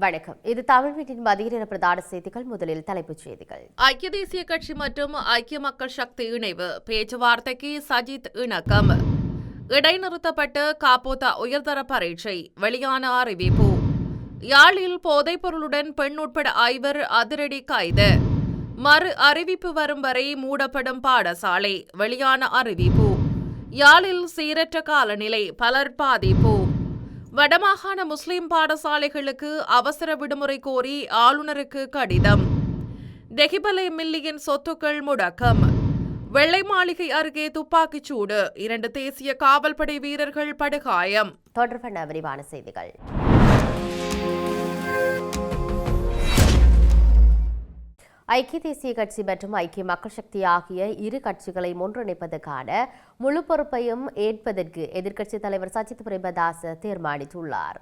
வணக்கம். இது தமிழ் வீட்டின் மதிய நேர பிரதான செய்திகள். முதலில் தலைப்புச் செய்திகள். ஐக்கிய தேசிய கட்சி மற்றும் ஐக்கிய மக்கள் சக்தி இணைவு. பேச்சுவார்த்தைக்கு சஜித் இணக்கம். இடைநிறுத்தப்பட்ட காப்போத்தா உயர்தர பரீட்சை. வெளியான அறிவிப்பு. யாழில் போதைப்பொருளுடன் பெண் உட்பட ஐவர் அதிரடி கைது. மறு அறிவிப்பு வரும் வரை மூடப்படும் பாடசாலை. வெளியான அறிவிப்பு. யாழில் சீரற்ற காலநிலை. பலர் பாதிப்பு. வடமாகாண முஸ்லிம் பாடசாலைகளுக்கு அவசர விடுமுறை கோரி ஆளுநருக்கு கடிதம். தெஹிபலை மில்லியன் சொத்துக்கள் முடக்கம். வெள்ளை மாளிகை அருகே துப்பாக்கிச் சூடு. இரண்டு தேசிய காவல்படை வீரர்கள் படுகாயம். தொடர்பான விரிவான செய்திகள். ஐக்கிய தேசிய கட்சி மற்றும் ஐக்கிய மக்கள் சக்தி ஆகிய இரு கட்சிகளை ஒன்றிணைப்பதற்கான முழு பொறுப்பையும் ஏற்பதற்கு எதிர்க்கட்சித் தலைவர் சஜித் பிரேமதாஸ் தீர்மானித்துள்ளார்.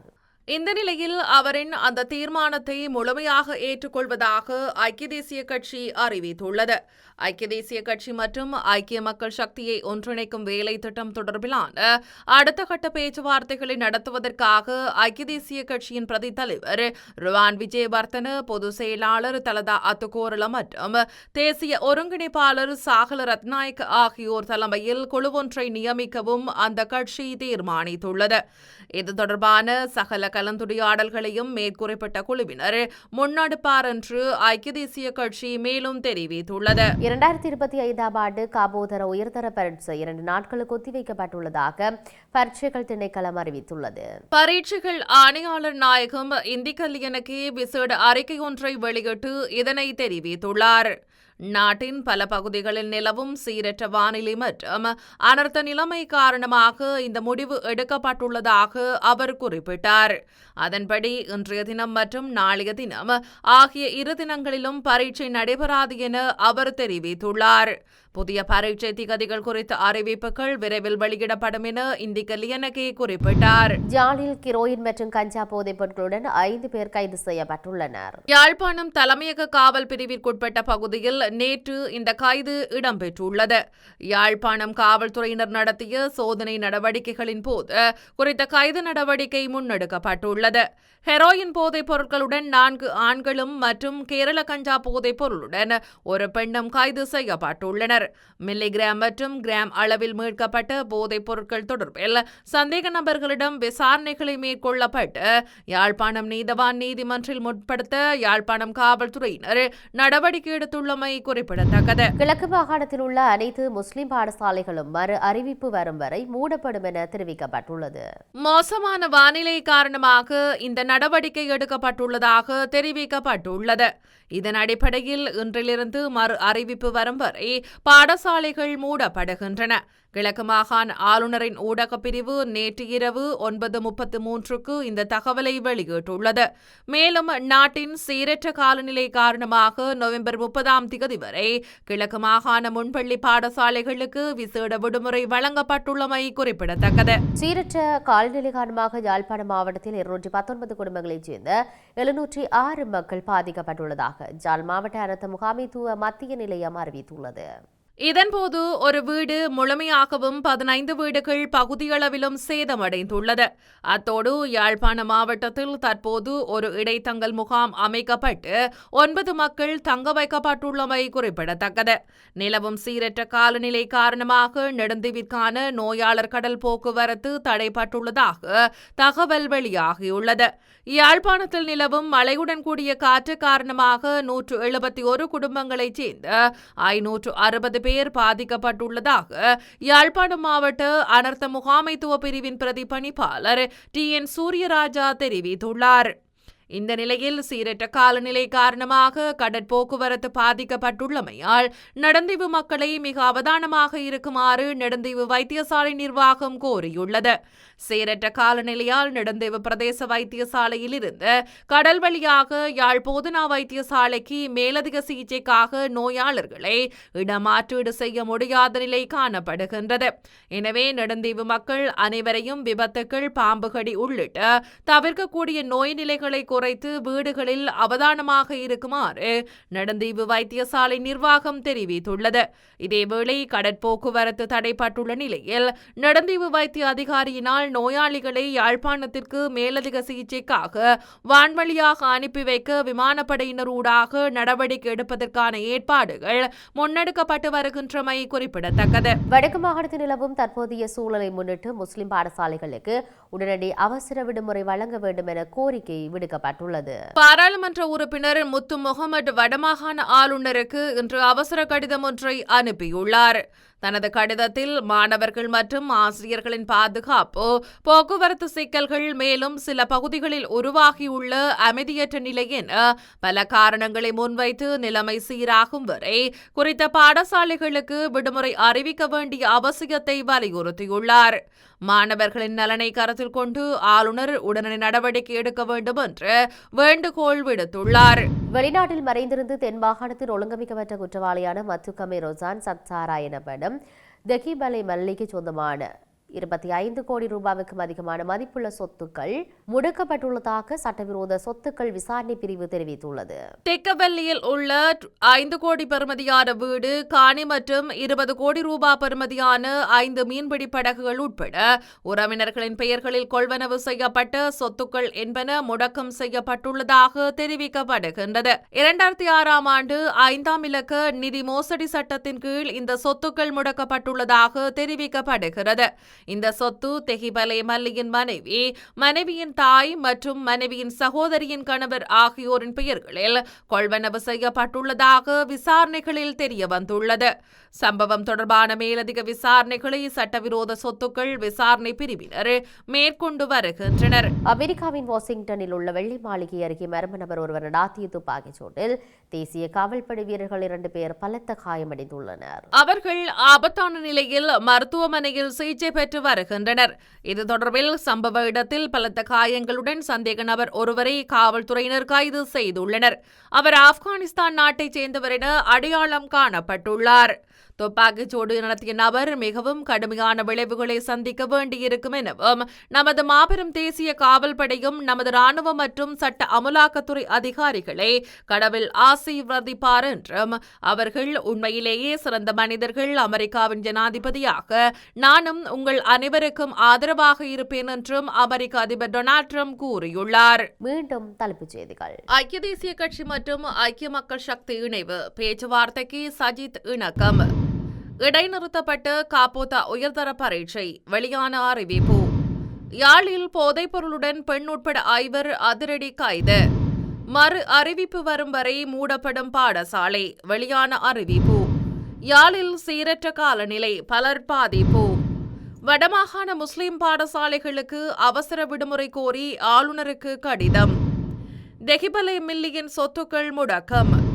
இந்த நிலையில் அவரின் அந்த தீர்மானத்தை முழுமையாக ஏற்றுக்கொள்வதாக ஐக்கிய தேசிய கட்சி அறிவித்துள்ளது. ஐக்கிய தேசிய கட்சி மற்றும் ஐக்கிய மக்கள் சக்தியை ஒன்றிணைக்கும் வேலை திட்டம் தொடர்பிலான அடுத்த கட்ட பேச்சுவார்த்தைகளை நடத்துவதற்காக ஐக்கிய தேசிய கட்சியின் பிரதி தலைவர் ருவான் விஜயவர்தன பொதுச் செயலாளர் தலதா அத்துகோரல மற்றும் தேசிய ஒருங்கிணைப்பாளர் சாகல ரத்நாயக் ஆகியோர் தலைமையில் குழுவொன்றை நியமிக்கவும் அந்த கட்சி தீர்மானித்துள்ளது. இது தொடர்பான சகல கலந்துரையாடல்களையும் மேற்குறிப்பிட்ட குழுவினர் முன்னெடுப்பார் என்று ஐக்கிய தேசிய கட்சி மேலும் தெரிவித்துள்ளது. இரண்டாயிரத்தி இருபத்தி ஐந்தாம் ஆண்டு காபோதர உயர்தர பரீட்சை இரண்டு நாட்களுக்கு ஒத்திவைக்கப்பட்டுள்ளதாக பரீட்சைகள் திணைக்களம் அறிவித்துள்ளது. பரீட்சைகள் ஆணையாளர் நாயகம் இந்தி கல்யாணுக்கு விசேட அறிக்கை ஒன்றை வெளியிட்டு இதனை தெரிவித்துள்ளார். நாட்டின் பல பகுதிகளில் நிலவும் சீரற்ற வானிலை மற்றும் அனர்த்த நிலைமை காரணமாக இந்த முடிவு எடுக்கப்பட்டுள்ளதாக அவர் குறிப்பிட்டார். அதன்படி இன்றைய தினம் மற்றும் நாளைய தினம் ஆகிய இரு தினங்களிலும் பரீட்சை நடைபெறாது என அவர் தெரிவித்துள்ளார். புதிய பரீட்சை திகதிகள் குறித்த அறிவிப்புகள் விரைவில் வெளியிடப்படும் என இந்தி கல்யாணகே குறிப்பிட்டார். ஜாலில் கிரோயின் மற்றும் கஞ்சா போதைப் பொருட்களுடன் ஐந்து பேர் கைது செய்யப்பட்டுள்ளனர். யாழ்ப்பாணம் தலைமையக காவல் பிரிவிற்குட்பட்ட பகுதியில் நேற்று இந்த கைது இடம்பெற்றுள்ளது. யாழ்ப்பாணம் காவல்துறையினர் நடத்திய சோதனை நடவடிக்கைகளின் போது குறித்த கைது நடவடிக்கை முன்னெடுக்கப்பட்டுள்ளது. ஹெரோயின் போதைப் பொருட்களுடன் நான்கு ஆண்களும் மற்றும் கேரள கஞ்சா போதைப் பொருளுடன் ஒரு பெண்ணும் கைது செய்யப்பட்டுள்ளனர். மில்லிகிராம் மற்றும் கிராம் அளவில் மீட்கப்பட்ட போதைப் பொருட்கள் தொடர்பில் சந்தேக நபர்களிடம் விசாரணைகளை மேற்கொள்ளப்பட்டு யாழ்ப்பாணம் நீதவான் நீதிமன்றில் முற்படுத்த யாழ்ப்பாணம் காவல்துறையினர் நடவடிக்கை எடுத்துள்ளமை குறிப்பிடத்தக்கது. கிழக்கு மாகாணத்தில் உள்ள அனைத்து முஸ்லிம் பாடசாலைகளும் மறு அறிவிப்பு வரும் வரை மூடப்படும் என தெரிவிக்கப்பட்டுள்ளது. மோசமான வானிலை காரணமாக இந்த நடவடிக்கை எடுக்கப்பட்டுள்ளதாக தெரிவிக்கப்பட்டுள்ளது. இதன் அடிப்படையில் இன்றிலிருந்து மறு அறிவிப்பு வரும் வரை பாடசாலைகள் மூடப்படுகின்றன. கிழக்கு மாகாண ஆளுநரின் ஊடகப் பிரிவு நேற்று இரவு ஒன்பது முப்பத்து மூன்றுக்கு இந்த தகவலை வெளியிட்டுள்ளது. மேலும் நாட்டின் சீரற்ற காலநிலை காரணமாக நவம்பர் முப்பதாம் திகதி வரை கிழக்கு மாகாண முன்பள்ளி பாடசாலைகளுக்கு விசேட விடுமுறை வழங்கப்பட்டுள்ளமை குறிப்பிடத்தக்கது. சீரற்ற காலநிலை காரணமாக யாழ்ப்பாண மாவட்டத்தில் இருநூற்றி பத்தொன்பது குடும்பங்களைச் சேர்ந்த எழுநூற்றி ஆறு மக்கள் பாதிக்கப்பட்டுள்ளதாக ஜாழ் மாவட்ட அனர்த்த முகாமைத்துவ மத்திய நிலையம் அறிவித்துள்ளது. இதன்போது ஒரு வீடு முழுமையாகவும் பதினைந்து வீடுகள் பகுதியளவிலும் சேதமடைந்துள்ளது. அத்தோடு யாழ்ப்பாண மாவட்டத்தில் தற்போது ஒரு இடைத்தங்கல் முகாம் அமைக்கப்பட்டு ஒன்பது மக்கள் தங்க வைக்கப்பட்டுள்ளமை குறிப்பிடத்தக்கது. நிலவும் சீரற்ற காலநிலை காரணமாக நெடுந்தீவிற்கான நோயாளர் கடல் போக்குவரத்து தடைப்பட்டுள்ளதாக தகவல் வெளியாகியுள்ளது. யாழ்ப்பாணத்தில் நிலவும் மழையுடன் கூடிய காற்று காரணமாக நூற்று எழுபத்தி ஒரு குடும்பங்களைச் சேர்ந்த ஐநூற்று அறுபது பேர் பாதிக்கப்பட்டுள்ளதாக யாழ்ப்பாணம் மாவட்ட அனர்த்த முகாமைத்துவ பிரிவின் பிரதிபணிப்பாளர் டி என் சூரியராஜா தெரிவித்துள்ளார். இந்த நிலையில் சீரற்ற காலநிலை காரணமாக கடற்போக்குவரத்து பாதிக்கப்பட்டுள்ளமையால் நடந்தீவு மக்களை மிக அவதானமாக இருக்குமாறு நெடுந்தீவு வைத்தியசாலை நிர்வாகம் கோரியுள்ளது. சீரற்ற காலநிலையால் நெடுந்தீவு பிரதேச வைத்தியசாலையில் இருந்து கடல் வழியாக யாழ் போதனா வைத்தியசாலைக்கு மேலதிக சிகிச்சைக்காக நோயாளர்களை இடமாற்றீடு செய்ய முடியாத நிலை காணப்படுகின்றது. எனவே நெடுந்தீவு மக்கள் அனைவரையும் விபத்துக்கள் பாம்புகடி உள்ளிட்ட தவிர்க்கக்கூடிய நோய் நிலைகளை குறைத்து வீடுகளில் அவதானமாக இருக்குமாறு நடந்தீவு வைத்தியசாலை நிர்வாகம் தெரிவித்துள்ளது. இதேவேளை கடற்போக்குவரத்து தடைப்பட்டுள்ள நிலையில் நடந்தீவு வைத்திய அதிகாரியினால் நோயாளிகளை யாழ்ப்பாணத்திற்கு மேலதிக சிகிச்சைக்காக வான்வழியாக அனுப்பி வைக்க விமானப்படையினர் ஊடாக நடவடிக்கை எடுப்பதற்கான ஏற்பாடுகள் முன்னெடுக்கப்பட்டு வருகின்றமை குறிப்பிடத்தக்கது. வடக்கு மாகாணத்தில் நிலவும் தற்போதைய சூழலை முன்னிட்டு முஸ்லிம் பாடசாலைகளுக்கு உடனடி அவசர விடுமுறை வழங்க வேண்டும் என கோரிக்கை விடுக்கப்பட்டது வழங்கப்பட்டுள்ளது பாராளுமன்ற உறுப்பினர் முத்து முகமது வடமாகாண ஆளுநருக்கு இன்று அவசர கடிதம் ஒன்றை அனுப்பியுள்ளார். தனது கடிதத்தில் மாணவர்கள் மற்றும் ஆசிரியர்களின் பாதுகாப்பு போக்குவரத்து சிக்கல்கள் மேலும் சில பகுதிகளில் உருவாகியுள்ள அமைதியற்ற நிலை என பல காரணங்களை முன்வைத்து நிலைமை சீராகும் வரை குறித்த பாடசாலைகளுக்கு விடுமுறை அறிவிக்க வேண்டிய அவசியத்தை வலியுறுத்தியுள்ளார். மாணவர்களின் நலனை கருத்தில் கொண்டு ஆளுநர் உடனடி நடவடிக்கை எடுக்க வேண்டும் என்று வேண்டுகோள் விடுத்துள்ளார். வெளிநாட்டில் மறைந்திருந்து தென் மாகாணத்தில் ஒழுங்கமைக்கப்பட்ட குற்றவாளியான மத்துக்கமே ரொசான் சத்சாரா எனப்படும் தெகிபலை மல்லிக்கு சொந்தமான இருபத்தி ஐந்து கோடி ரூபாவுக்கும் அதிகமான மதிப்புள்ள சொத்துக்கள் முடக்கப்பட்டுள்ளதாக சட்டவிரோத சொத்துக்கள் விசாரணை பிரிவு தெரிவித்துள்ளது. தெக்கவெல்லியில் உள்ள ஐந்து கோடி பெறுமதியான வீடு காணி மற்றும் இருபது கோடி ரூபாய் பெறுமதியான ஐந்து மீன்பிடி படகுகள் உட்பட உறவினர்களின் பெயர்களில் கொள்வனவு செய்யப்பட்ட சொத்துக்கள் என்பன முடக்கம் செய்யப்பட்டுள்ளதாக தெரிவிக்கப்படுகின்றது. இரண்டாயிரத்தி ஆறாம் ஆண்டு ஐந்தாம் இலக்க நிதி மோசடி சட்டத்தின் கீழ் இந்த சொத்துக்கள் முடக்கப்பட்டுள்ளதாக தெரிவிக்கப்படுகிறது. இந்த சொத்து தெஹிபலே மல்லியின் மனைவி மனைவியின் தாய் மற்றும் மனைவியின் சகோதரியின் கணவர் ஆகியோரின் பெயர்களில் கொள்வனவு செய்யப்பட்டுள்ளதாக விசாரணைகளில் தெரிய வந்துள்ளது. சம்பவம் தொடர்பான மேலதிக விசாரணைகளை சட்டவிரோத சொத்துக்கள் விசாரணை பிரிவினர் மேற்கொண்டு வருகின்றனர். அமெரிக்காவின் வாஷிங்டனில் உள்ள வெள்ளி மாளிகை அருகே மர்ம நபர் ஒருவர் நடாத்திய துப்பாக்கிச் சூட்டில் தேசிய காவல்படை வீரர்கள் இரண்டு பேர் பலத்த காயமடைந்துள்ளனர். அவர்கள் ஆபத்தான நிலையில் மருத்துவமனையில் சிகிச்சை பெற்று வருகின்றனர். இது தொடர்பில் சம்பவ இடத்தில் பலத்த காயங்களுடன் சந்தேக நபர் ஒருவரை காவல்துறையினர் கைது செய்துள்ளனர். அவர் ஆப்கானிஸ்தான் நாட்டைச் சேர்ந்தவர் என அடையாளம் காணப்பட்டுள்ளார். துப்பாக்கிச்சூடு நடத்திய நபர் மிகவும் கடுமையான விளைவுகளை சந்திக்க வேண்டியிருக்கும் எனவும் நமது மாபெரும் தேசிய காவல் படையும் நமது ராணுவ மற்றும் சட்ட அமலாக்கத்துறை அதிகாரிகளை கடவுள் ஆசீர்வதிப்பார் என்றும் அவர்கள் உண்மையிலேயே சிறந்த மனிதர்கள் அமெரிக்காவின் ஜனாதிபதியாக நானும் உங்கள் அனைவருக்கும் ஆதரவாக இருப்பேன் என்றும் அமெரிக்க அதிபர் டொனால்ட் ட்ரம்ப் கூறியுள்ளார். மீண்டும் தலைப்புச் செய்திகள். ஐக்கிய தேசிய கட்சி மற்றும் ஐக்கிய மக்கள் சக்தி இணைவு பேச்சுவார்த்தைக்கு சஜித் இணக்கம். இடைநிறுத்தப்பட்ட காப்போத்தா உயர்தர பரீட்சை வெளியான அறிவிப்பு. யாழில் போதைப்பொருளுடன் பெண் உட்பட ஐவர் அதிரடி கைது. மறு அறிவிப்பு வரும் வரை மூடப்படும் பாடசாலை வெளியான அறிவிப்பு. யாழில் சீரற்ற காலநிலை பலர் பாதிப்பு. வடமாகாண முஸ்லிம் பாடசாலைகளுக்கு அவசர விடுமுறை கோரி ஆளுநருக்கு கடிதம். தெஹிபலை மில்லியின் சொத்துக்கள் முடக்கம்.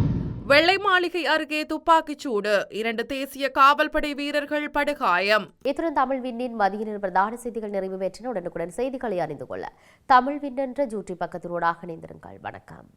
வெள்ளை மாளிகை அருகே துப்பாக்கிச் சூடு. இரண்டு தேசிய காவல்படை வீரர்கள் படுகாயம். இத்துடன் தமிழ் விண்ணின் மதிய பிரதான செய்திகள் நிறைவு பெற்றன. உடனுக்குடன் செய்திகளை அறிந்து கொள்ள தமிழ் விண்ணென்ற ஜூட்டி பக்கத்தினூடாக இணைந்திருங்கள். வணக்கம்.